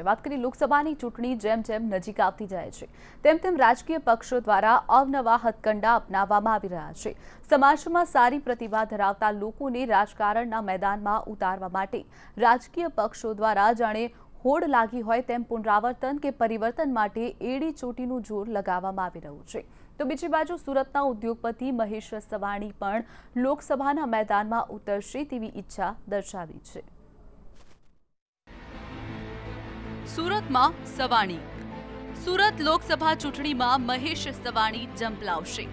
છે વાત કરીએ લોકસભાની ચૂંટણી જેમ જેમ નજીક આવતી જાય છે, તેમ તેમ રાજકીય પક્ષો દ્વારા અવનવા હથકંડા અપનાવવામાં આવી રહ્યા છે. સમાજમાં સારી પ્રતિભા ધરાવતા લોકોને રાજકારણના મેદાનમાં ઉતારવા માટે રાજકીય પક્ષો દ્વારા જાણે હોડ લાગી હોય તેમ પુનરાવર્તન કે પરિવર્તન માટે એડી ચોટીનું જોર લગાવવામાં આવી રહ્યું છે. તો બીજી બાજુ સુરતના ઉદ્યોગપતિ મહેશ સવાણી પણ લોકસભાના મેદાનમાં ઉતરશે તેવી ઈચ્છા દર્શાવી છે. સુરતમાં સવાણી. સુરત લોકસભા ચૂંટણીમાં મહેશ સવાણી જંપલાવશે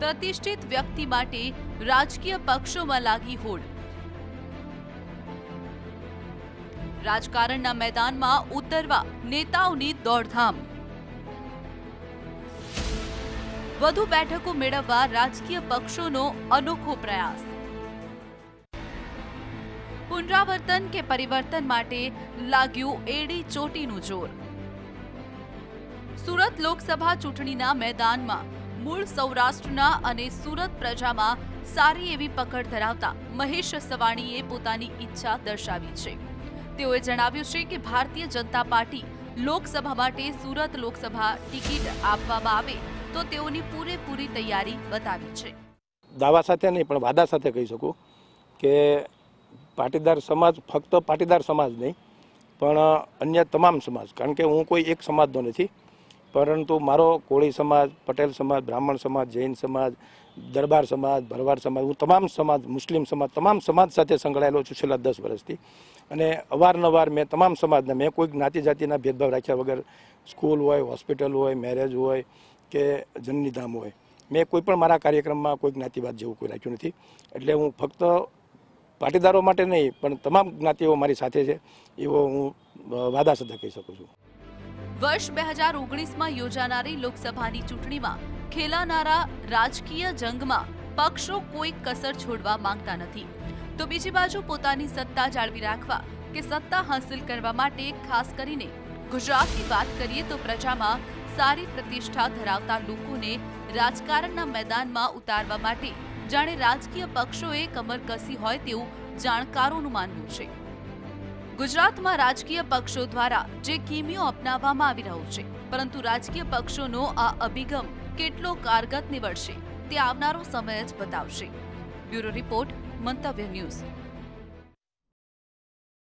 પ્રતિષ્ઠિત વ્યક્તિ માટે રાજકીય પક્ષોમાં લાગી હોડ. રાજકારણના મેદાનમાં ઉતરવા નેતાઓની દોડધામ. વધુ બેઠકો મેળવવા રાજકીય પક્ષોનો અનોખો પ્રયાસ. પુનરાવર્તન કે પરિવર્તન માટે લાગ્યું એડી ચોટીનું જોર. સુરત લોકસભા ચૂંટણીના મેદાનમાં મૂળ સૌરાષ્ટ્રના અને સુરત પ્રજામાં સારી એવી પકડ ધરાવતા મહેશ સવાણીએ પોતાની ઈચ્છા દર્શાવી છે. તેઓએ જણાવ્યું છે કે ભારતીય જનતા પાર્ટી લોકસભા માટે સુરત લોકસભા ટિકિટ આપવામાં આવે તો તેઓની પૂરેપૂરી તૈયારી બતાવી છે. દાવા સાથે નહીં, પણ વાદા સાથે કહી શકું કે પાટીદાર સમાજ, ફક્ત પાટીદાર સમાજ નહીં, પણ અન્ય તમામ સમાજ. કારણ કે હું કોઈ એક સમાજનો નથી, પરંતુ મારો કોળી સમાજ, પટેલ સમાજ, બ્રાહ્મણ સમાજ, જૈન સમાજ, દરબાર સમાજ, ભરવાડ સમાજ, હું તમામ સમાજ, મુસ્લિમ સમાજ, તમામ સમાજ સાથે સંકળાયેલો છું છેલ્લા દસ વર્ષથી. અને અવારનવાર મેં તમામ સમાજને, મેં કોઈ જ્ઞાતિ જાતિના ભેદભાવ રાખ્યા વગર, સ્કૂલ હોય, હોસ્પિટલ હોય, મેરેજ હોય કે જનનીધામ હોય, મેં કોઈ પણ મારા કાર્યક્રમમાં કોઈ જ્ઞાતિવાદ જેવું કોઈ રાખ્યું નથી. એટલે હું ફક્ત પાટીદારો માટે નહીં, પણ તમામ જ્ઞાતિઓ મારી સાથે છે, એવો હું વાદા સાથે કહી શકું છું. વર્ષ બે હજાર ઓગણીસમાં યોજાનારી લોકસભાની ચૂંટણીમાં ખેલાનારા રાજકીય જંગમાં પક્ષો કોઈ કસર છોડવા માંગતા નથી. તો બીજી બાજુ પોતાની સત્તા જાળવી રાખવા કે સત્તા હાંસલ કરવા માટે ખાસ કરીને ગુજરાતની વાત કરીએ તો પ્રજામાં સારી પ્રતિષ્ઠા ધરાવતા લોકોને રાજકારણના મેદાનમાં ઉતારવા માટે જાણે રાજકીય પક્ષોએ કમર કસી હોય તેવું જાણકારોનું માનવું છે. ગુજરાતમાં રાજકીય પક્ષો દ્વારા જે કિમિયો અપનાવવામાં આવી રહ્યો છે, પરંતુ રાજકીય પક્ષોનો આ અભિગમ કેટલો કારગત નીવડશે તે આવનારો સમય જ બતાવશે. Bureau report, Mantavya news.